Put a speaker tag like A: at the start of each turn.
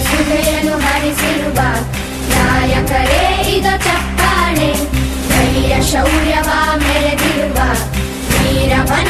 A: ಸುಧೆಯನ್ನು ಹರಿಸಿರುವ ನಾಯಕರೇ ಈಗ ಚಪ್ಪಾಳೆ. ಧೈರ್ಯ ಶೌರ್ಯವ ಮೆರೆದಿರುವ ವೀರವನ